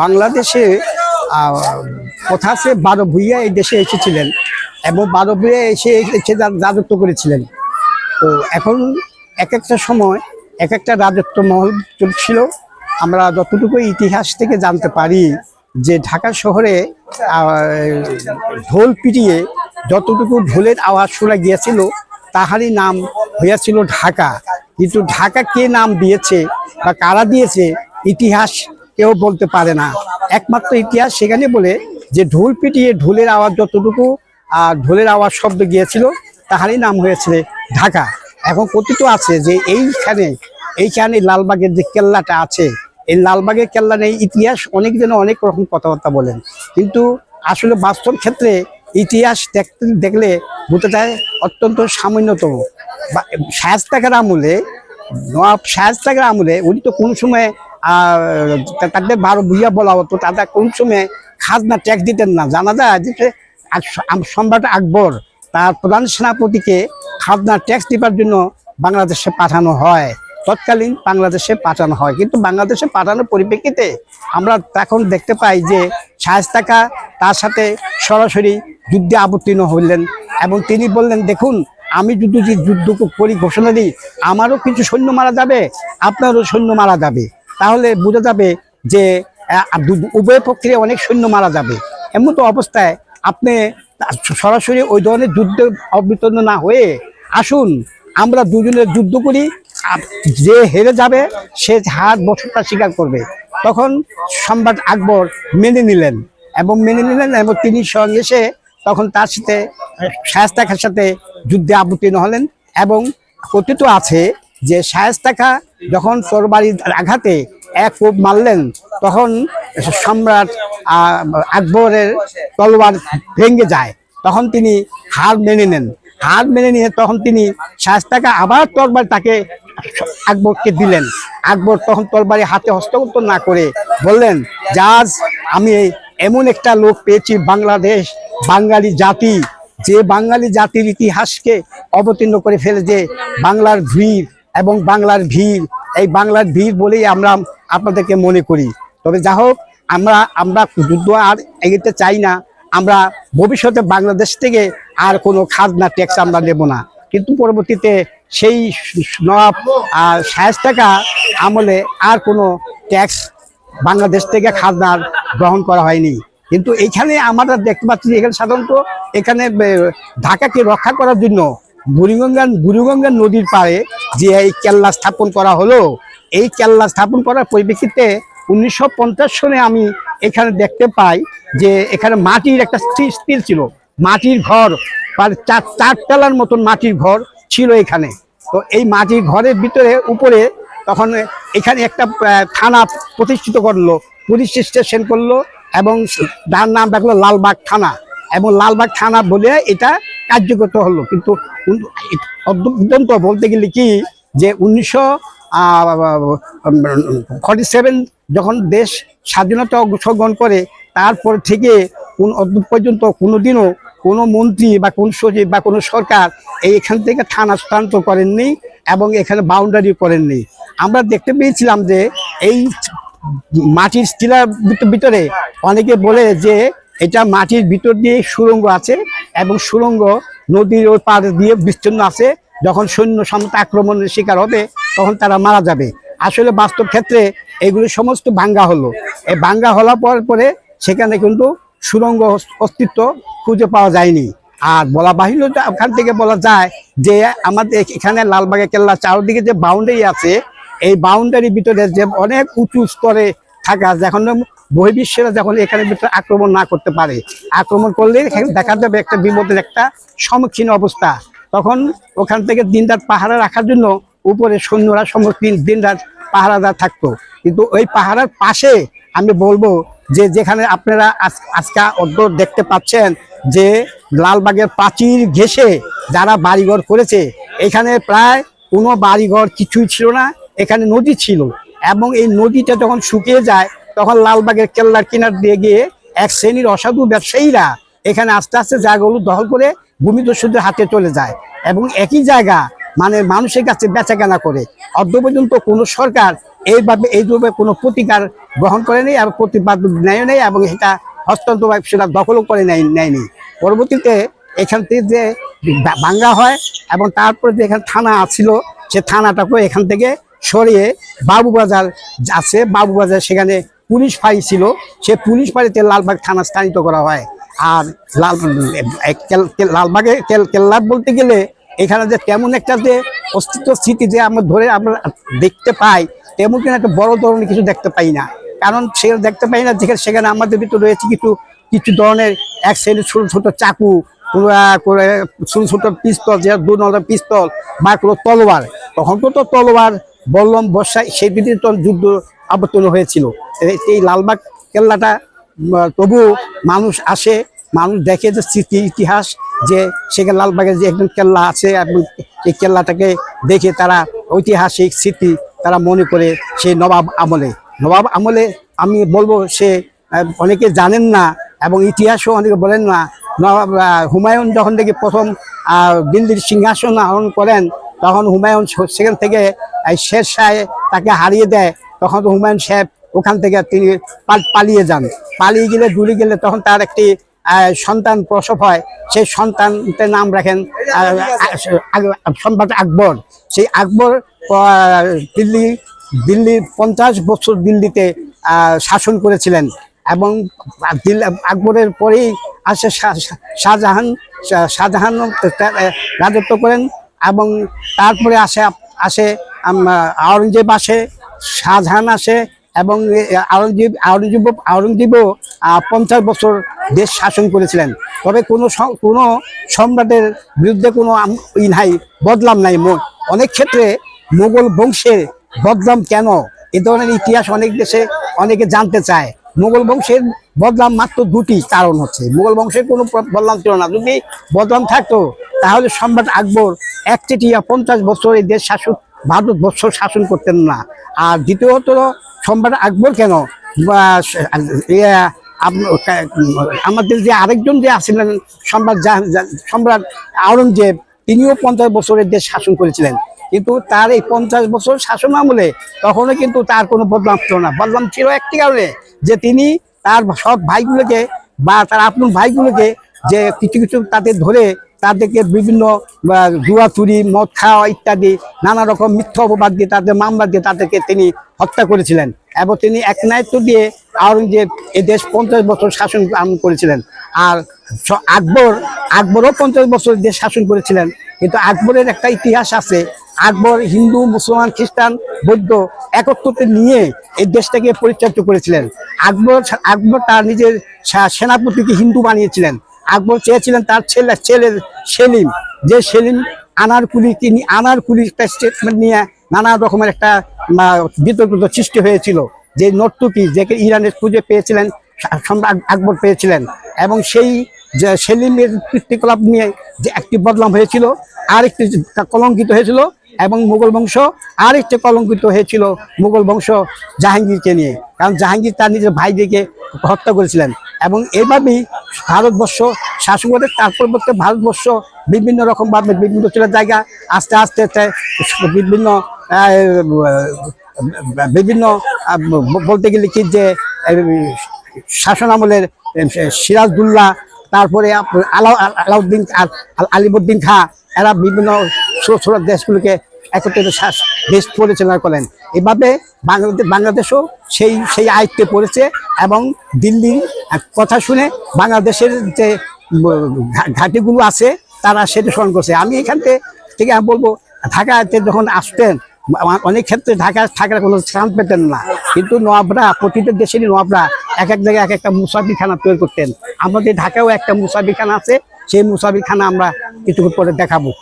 বাংলাদেশে কথা আছে, বারো ভুইয়া এই দেশে এসেছিলেন এবং বারো ভুইয়া এসে এসে রাজত্ব করেছিলেন। তো এখন এক একটা সময়, এক একটা রাজত্ব মহল চলছিল। আমরা যতটুকু ইতিহাস থেকে জানতে পারি যে ঢাকা শহরে ঢোল পিটিয়ে যতটুকু ঢোলের আওয়াজ শোনা গিয়েছিল, তাহারই নাম হইয়াছিল ঢাকা। কিন্তু ঢাকা কে নাম দিয়েছে বা কারা দিয়েছে ইতিহাস কেউ বলতে পারে না। একমাত্র ইতিহাস সেখানে বলে যে ঢোল পিটিয়ে ঢোলের আওয়াজ যতটুকু আর ঢোলের আওয়াজ শব্দ গিয়েছিল, তাহারই নাম হয়েছে ঢাকা। এখন কথিত আছে যে এইখানে এইখানে লালবাগের যে কেল্লাটা আছে, এই লালবাগের কেল্লা নেই ইতিহাস অনেক জন অনেক রকম কথাবার্তা বলেন। কিন্তু আসলে বাস্তব ক্ষেত্রে ইতিহাস দেখতে, দেখলে বোঝা যায় অত্যন্ত সামান্যতম। বা- শায়েস্তাকার আমলে নবাব শায়েস্তাকার আমলে উনি তো কোনো সময় তাদের বারো ভুইয়া বলা হতো তারা কোন সময় খাজনা ট্যাক্স দিতেন না। জানা যায় যে সম্রাট আকবর তার প্রধান সেনাপতিকে খাজনা ট্যাক্স দিবার জন্য বাংলাদেশে পাঠানো হয়। তৎকালীন বাংলাদেশে পাঠানো হয়। কিন্তু বাংলাদেশে পাঠানোর পরিপ্রেক্ষিতে আমরা এখন দেখতে পাই যে শায়েস্তাকা তার সাথে সরাসরি যুদ্ধে অবতীর্ণ হইলেন এবং তিনি বললেন, দেখুন, আমি যদি যুদ্ধ করি, ঘোষণা দিই, আমারও কিছু সৈন্য মারা যাবে, আপনারও সৈন্য মারা যাবে। তাহলে বোঝা যাবে যে উভয় পক্ষে অনেক সৈন্য মারা যাবে। এমন তো অবস্থায় আপনি সরাসরি ওই ধরনের যুদ্ধে অবতীর্ণ না হয়ে আসুন, আমরা দুজনে যুদ্ধ করি যে হেরে যাবে, সে হাত বছরটা স্বীকার করবে। তখন সম্রাট আকবর মেনে নিলেন এবং মেনে নিলেন এবং তিনি সঙ্গে এসে তখন তার সাথে শায়স্তা খার সাথে যুদ্ধে অবতীর্ণ হলেন এবং কথিত আছে যে শায়স্তা খা যখন তরবারির আঘাতে এক কোপ মারলেন, তখন সম্রাট আকবরের তলোয়ার ভেঙে যায়। তখন তিনি হার মেনে নেন। হার মেনে নিয়ে তখন তিনি শায়স্তাকে আবার তরবার তাকে আকবরকে দিলেন। আকবর তখন তরবারি হাতে হস্তগত না করে বললেন, জাজ, আমি এমন একটা লোক পেয়েছি বাংলাদেশ, বাঙালি জাতি, যে বাঙালি জাতির ইতিহাসকে অবতীর্ণ করে ফেলে যে বাংলার ভিড় এবং বাংলার ভিড়, এই বাংলার ভিড় বলেই আমরা আপনাদেরকে মনে করি। তবে যা হোক, আমরা আমরা যুদ্ধ আর এগিয়ে চাই না। আমরা ভবিষ্যতে বাংলাদেশ থেকে আর কোনো খাজনা ট্যাক্স আমরা নেব না। কিন্তু পরবর্তীতে সেই নবাব আর টাকা আমলে আর কোনো ট্যাক্স বাংলাদেশ থেকে খাজনার গ্রহণ করা হয়নি। কিন্তু এখানে আমরা দেখতে পাচ্ছি এখানে সাধারণত এখানে ঢাকাকে রক্ষা করার জন্য বুড়িগঙ্গা বুড়িগঙ্গা নদীর পাড়ে যে এই কেল্লা স্থাপন করা হলো, এই কেল্লা স্থাপন করার পরিপ্রেক্ষিতে উনিশশো পঞ্চাশ সনে আমি এখানে দেখতে পাই যে এখানে মাটির একটা স্থির ছিল। মাটির ঘর চার চারতলার মতন মাটির ঘর ছিল এখানে। তো এই মাটির ঘরের ভিতরে, উপরে তখন এখানে একটা থানা প্রতিষ্ঠিত করল, পুলিশ স্টেশন করল এবং তার নাম রাখল লালবাগ থানা। এবং লালবাগ থানা বলে এটা কার্যকর হলো। কিন্তু অত্যন্ত বলতে গেলে কি যে উনিশশো ফর্টি সেভেন যখন দেশ স্বাধীনতা অংশগ্রহণ করে, তারপর থেকে কোন পর্যন্ত কোনোদিনও কোনো মন্ত্রী বা কোন সচিব বা কোনো সরকার এই এখান থেকে থানা স্থানান্তর করেননি এবং এখানে বাউন্ডারি করেননি। আমরা দেখতে পেয়েছিলাম যে এই মাটির স্টিলার ভিতরে অনেকে বলে যে এটা মাটির ভিতর দিয়ে সুড়ঙ্গ আছে এবং সুড়ঙ্গ নদীর ওই পাড় দিয়ে বিচ্ছিন্ন আছে। যখন সৈন্য সামন্ত আক্রমণের শিকার হবে, তখন তারা মারা যাবে। আসলে বাস্তব ক্ষেত্রে এগুলো সমস্ত ভাঙ্গা হলো। এই ভাঙ্গা হওয়ার পর পরে সেখানে কিন্তু সুড়ঙ্গ অস্তিত্ব খুঁজে পাওয়া যায়নি। আর বলা বাহির ওখান থেকে বলা যায় যে আমাদের এখানে লালবাগে কেল্লা চারদিকে যে বাউন্ডারি আছে, এই বাউন্ডারির ভিতরে যে অনেক উঁচু স্তরে থাকা যখন বহির্বিশ্বেরা যখন এখানে ভিতরে আক্রমণ না করতে পারে, আক্রমণ করলে দেখা যাবে একটা বিপদের একটা সম্মুখীন অবস্থা। তখন ওখান থেকে দিনরাত পাহারা রাখার জন্য উপরে সৈন্যরা সমস্ত দিনরাত পাহারাদার থাকতো। কিন্তু ওই পাহারার পাশে আমি বলব যে যেখানে আপনারা আজ- আজকে অদ্য দেখতে পাচ্ছেন যে লালবাগের প্রাচীর ঘেসে যারা বাড়িঘর করেছে, এখানে প্রায় কোনো বাড়িঘর কিছুই ছিল না, এখানে নদী ছিল। এবং এই নদীটা যখন শুকিয়ে যায় তখন লালবাগের কেল্লার কিনার দিয়ে গিয়ে এক শ্রেণির অসাধু ব্যবসায়ীরা এখানে আস্তে আস্তে জায়গাগুলো দখল করে ভূমিদস্যুদের হাতে চলে যায় এবং একই জায়গা মানে মানুষের কাছে বেচা কেনা করে। অদ্য পর্যন্ত কোনো সরকার এইভাবে এইভাবে কোনো প্রতিকার গ্রহণ করেনি আর প্রতিবাদ নেয় নেই এবং এটা হস্তান্তর সেটা দখলও করে নেয়, নেয়নি। পরবর্তীতে এখান থেকে যে ভাঙ্গা হয় এবং তারপরে যে এখানে থানা ছিল সে থানাটাকে এখান থেকে সরিয়ে বাবুবাজার আছে। বাবুবাজার সেখানে পুলিশ ফাঁড়ি ছিল, সে পুলিশ ফাঁড়িতে লালবাগ থানা স্থানিত করা হয়। আর লাল লালবাগে কেল- কেল্লা বলতে গেলে এখানে যে তেমন একটা যে অস্তিত্ব স্মৃতি যে আমরা ধরে আমরা দেখতে পাই, তেমন কিন্তু একটা বড় ধরনের কিছু দেখতে পাই না। কারণ সে দেখতে পাই না যেখানে সেখানে আমাদের ভিতরে রয়েছে কিছু কিছু ধরনের এক সাইডে ছোটো ছোটো চাকু করে ছোটো ছোটো পিস্তল, যে দু নম্বর পিস্তল, বা কোনো তলোয়ার। তখন তো তলোয়ার, বল্লম বর্ষায় সেই তো যুদ্ধ আবর্তন হয়েছিল। এই- লালবাগ কেল্লাটা তবু মানুষ আসে, মানুষ দেখে যে স্মৃতি, ইতিহাস, যে সেখানে লালবাগের যে একজন কেল্লা আছে, এবং এই কেল্লাটাকে দেখে তারা ঐতিহাসিক স্মৃতি তারা মনে করে সেই নবাব আমলে। নবাব আমলে আমি বলব, সে অনেকে জানেন না এবং ইতিহাসও অনেকে বলেন না। নবাব হুমায়ুন যখন থেকে প্রথম দিল্লির সিংহাসন আহরণ করেন, তখন হুমায়ুন সেখান থেকে এই শের শাহ তাকে হারিয়ে দেয়। তখন তো হুমায়ুন সাহেব ওখান থেকে তিনি পালিয়ে যান। পালিয়ে গেলে দূরে গেলে তখন তার একটি সন্তান প্রসব হয়। সেই সন্তানটার নাম রাখেন সম্রাট আকবর। সেই আকবর দিল্লি দিল্লির পঞ্চাশ বছর দিল্লিতে শাসন করেছিলেন। এবং আকবরের পরেই আসে শাহ- শাহ- শাহজাহান শাহজাহান রাজত্ব করেন। এবং তারপরে আসে আসে আওরঙ্গজেব আসে। শাহজাহান আসে এবং আওরঙ্গজেব আওরঙ্গজেব, আওরঙ্গজেবও পঞ্চাশ বছর দেশ শাসন করেছিলেন। তবে কোনো কোনো সম্রাটের বিরুদ্ধে কোনো ই নাই বদলাম নাই অনেক ক্ষেত্রে মোগল বংশের বদলাম কেন? এ ধরনের ইতিহাস অনেক দেশে অনেকে জানতে চায়। মোগল বংশের বদলাম মাত্র দুটি কারণ হচ্ছে। মোগল বংশের কোনো বদলাম ছিল না। যদি বদলাম থাকতো, তাহলে সম্রাট আকবর একচেটিয়া পঞ্চাশ বছর এই দেশ শাসন ভারতবর্ষ শাসন করতেন না। আর দ্বিতীয়ত সম্রাট আকবর কেন? আমাদের যে আরেকজন যে আছিলেন সম্রাট সম্রাট আওরঙ্গজেব, তিনিও পঞ্চাশ বছরের দেশ শাসন করেছিলেন। কিন্তু তার এই পঞ্চাশ বছর শাসন আমলে তখনও কিন্তু তার কোনো বদলাম ছিল না। বদলাম ছিল একটি কারণে যে তিনি তার সব ভাইগুলোকে বা তার আপন ভাইগুলোকে যে কিছু কিছু তাদের ধরে তাদেরকে বিভিন্ন জুয়া চুরি, মদ খাওয়া ইত্যাদি, নানা রকম মিথ্যা অপবাদ দিয়ে তাদের মামলা দিয়ে তাদেরকে তিনি হত্যা করেছিলেন। এবং তিনি এক নায়িত্ব দিয়ে আওরঙ্গজেব এ দেশ পঞ্চাশ বছর শাসন আম- করেছিলেন। আর আকবর, আকবরও পঞ্চাশ বছর দেশ শাসন করেছিলেন। কিন্তু আকবরের একটা ইতিহাস আছে। আকবর হিন্দু, মুসলমান, খ্রিস্টান, বৌদ্ধ একত্রতে নিয়ে এই দেশটাকে পরিচালিত করেছিলেন। আকবর আকবর তার নিজের সেনাপতিকে হিন্দু বানিয়েছিলেন। আকবর চেয়েছিলেন তার ছেলে ছেলে সেলিম। যে সেলিম আনারকুলি তিনি আনারকুলি একটা স্টেটমেন্ট নিয়ে নানা রকমের একটা আহ, বিতর্ক সৃষ্টি হয়েছিল। যে নর্তুকি যে ইরানের খুঁজে পেয়েছিলেন সম্রাট আকবর পেয়েছিলেন। এবং সেই যে সেলিমের কীর্তিকলাপ নিয়ে যে একটি বদনাম হয়েছিল আরেকটি কলঙ্কিত হয়েছিল এবং মুঘল বংশ আরেকটি কলঙ্কিত হয়েছিল মুঘল বংশ জাহাঙ্গীরকে নিয়ে। কারণ জাহাঙ্গীর তার নিজের ভাইদেরকে হত্যা করেছিলেন। এবং এইভাবেই ভারতবর্ষ শাসন করে তার পরিবর্তে ভারতবর্ষ বিভিন্ন রকম ভাবে বিভিন্ন জায়গা, আস্তে আস্তে বিভিন্ন বিভিন্ন বলতে গেলে কি যে শাসন আমলের সিরাজদুল্লাহ, তারপরে আলাউদ্দিন আর আলিবুদ্দিন খাঁ, এরা বিভিন্ন ছোট দেশগুলোকে একত্রিত শাস- দেশ পরিচালনা করেন। এভাবে বাংলাদেশ বাংলাদেশও সেই সেই আয়ত্তে পড়েছে এবং দিল্লির কথা শুনে বাংলাদেশের যে ঘাটিগুলো আছে, তারা সেটা স্মরণ করছে। আমি এখান থেকে আমি বলব, ঢাকাতে যখন আসতেন অনেক ক্ষেত্রে ঢাকা থাকার কোনো চান্স পেতেন না। কিন্তু নবাবরা প্রতিটা দেশেরই নবাবরা এক এক জায়গায় এক একটা মুসাফিরখানা তৈরি করতেন। আমাদের ঢাকায়ও একটা মুসাফিরখানা আছে, সেই মুসাফিরখানা আমরা কিছুক্ষণ পরে দেখাবো।